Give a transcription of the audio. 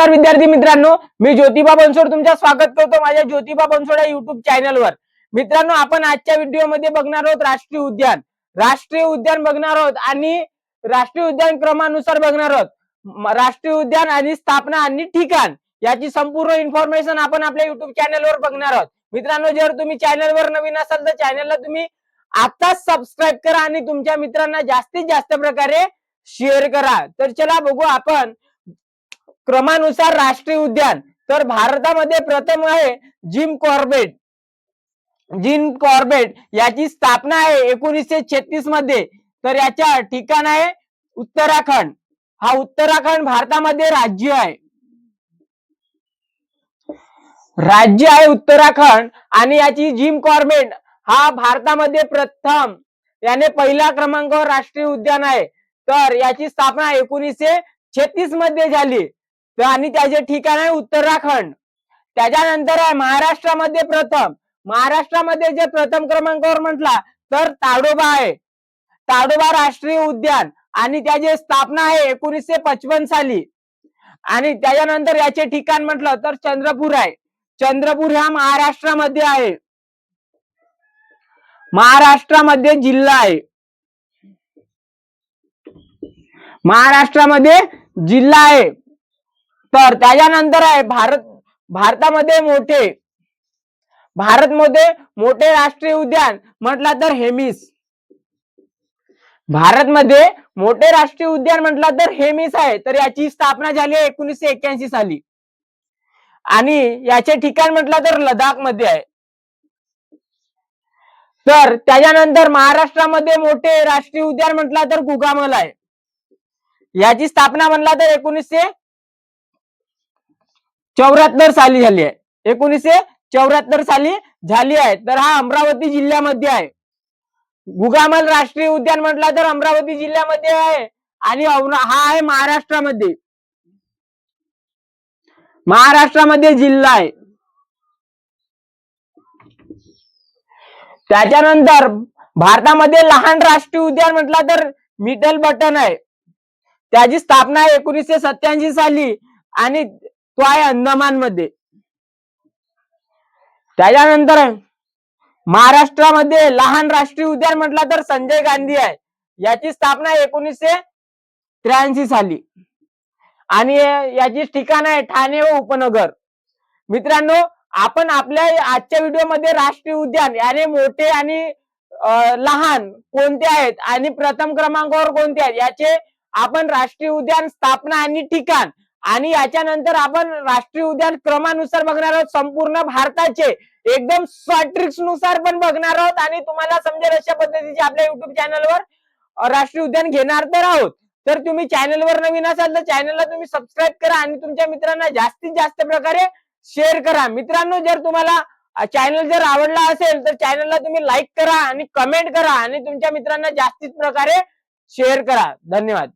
नमस्कार विद्यार्थी मित्रांनो मी ज्योतिबा बनसोड तुमचं स्वागत करतो माझ्या ज्योतिबा बनसोड या युट्यूब चॅनलवर मित्रांनो आपण आजच्या व्हिडिओमध्ये बघणार आहोत राष्ट्रीय उद्यान. राष्ट्रीय उद्यान बघणार आहोत आणि राष्ट्रीय उद्यान क्रमानुसार बघणार आहोत. राष्ट्रीय उद्यान आणि स्थापना आणि ठिकाण याची संपूर्ण इन्फॉर्मेशन आपण आपल्या युट्यूब चॅनलवर बघणार आहोत. मित्रांनो जर तुम्ही चॅनलवर नवीन असाल तर चॅनलला तुम्ही आताच सबस्क्राईब करा आणि तुमच्या मित्रांना जास्तीत जास्त प्रकारे शेअर करा. तर चला बघू आपण क्रमानुसार राष्ट्रीय उद्यान. तर भारतामध्ये प्रथम आहे जिम कॉर्बेट. जिम कॉर्बेट याची स्थापना आहे एकोणीसशे छत्तीसमध्ये. तर याच्या ठिकाण आहे उत्तराखंड. हा उत्तराखंड भारतामध्ये राज्य आहे. राज्य आहे उत्तराखंड आणि याची जिम कॉर्बेट हा भारतामध्ये प्रथम. याने पहिला क्रमांकावर राष्ट्रीय उद्यान आहे. तर याची स्थापना एकोणीसशे छत्तीसमध्ये झाली. तर आणि त्याचे ठिकाण आहे उत्तराखंड. त्याच्यानंतर आहे महाराष्ट्रामध्ये प्रथम. महाराष्ट्रामध्ये जे प्रथम क्रमांकावर म्हटला तर ताडोबा आहे. ताडोबा राष्ट्रीय उद्यान आणि त्याची स्थापना आहे एकोणीसशे पचपन साली. आणि त्याच्यानंतर याचे ठिकाण म्हटलं तर चंद्रपूर आहे. चंद्रपूर हा महाराष्ट्रामध्ये आहे. महाराष्ट्रामध्ये जिल्हा आहे. महाराष्ट्रामध्ये जिल्हा आहे. तर त्याच्यानंतर आहे भारत भारतामध्ये मोठे भारतमध्ये मोठे राष्ट्रीय उद्यान म्हटला तर हेमिस. भारतमध्ये मोठे राष्ट्रीय उद्यान म्हटला तर हेमिस आहे. तर याची स्थापना झाली आहे एकोणीसशे एक्क्याऐंशी साली. आणि याचे ठिकाण म्हटलं तर लडाखमध्ये आहे. तर त्याच्यानंतर महाराष्ट्रामध्ये मोठे राष्ट्रीय उद्यान म्हटला तर गुगामल आहे. याची स्थापना म्हटला तर एकोणीसशे चौऱ्याहत्तर साली झाली आहे. एकोणीसशे चौऱ्याहत्तर साली झाली आहे. तर हा अमरावती जिल्ह्यामध्ये आहे. गुगामल राष्ट्रीय उद्यान म्हटला तर अमरावती जिल्ह्यामध्ये आहे. आणि हा आहे महाराष्ट्रामध्ये. महाराष्ट्रामध्ये जिल्हा आहे. त्याच्यानंतर भारतामध्ये लहान राष्ट्रीय उद्यान म्हटला तर मिटल बटन आहे. त्याची स्थापना एकोणीसशे सत्याऐंशी साली आणि तो आहे अंदमानमध्ये त्याच्यानंतर महाराष्ट्रामध्ये लहान राष्ट्रीय उद्यान म्हटला तर संजय गांधी आहे. याची स्थापना एकोणीसशे त्र्याऐंशी साली. आणि याची ठिकाण आहे ठाणे व उपनगर. मित्रांनो आपण आपल्या आजच्या व्हिडिओमध्ये राष्ट्रीय उद्यान याने मोठे आणि लहान कोणते आहेत आणि प्रथम क्रमांकावर कोणते आहेत याचे आपण राष्ट्रीय उद्यान स्थापना आणि ठिकाण आणि याच्यानंतर आपण राष्ट्रीय उद्यान क्रमानुसार बघणार आहोत. संपूर्ण भारताचे एकदम ट्रिक्सनुसार पण बघणार आहोत. आणि तुम्हाला समजेल अशा पद्धतीचे आपल्या युट्यूब चॅनलवर राष्ट्रीय उद्यान घेणार तर आहोत. तर तुम्ही चॅनलवर नवीन असाल तर चॅनलला तुम्ही सबस्क्राईब करा आणि तुमच्या मित्रांना जास्तीत जास्त प्रकारे शेअर करा. मित्रांनो जर तुम्हाला चॅनल जर आवडला असेल तर चॅनलला तुम्ही लाईक करा आणि कमेंट करा आणि तुमच्या मित्रांना जास्तीत प्रकारे शेअर करा. धन्यवाद.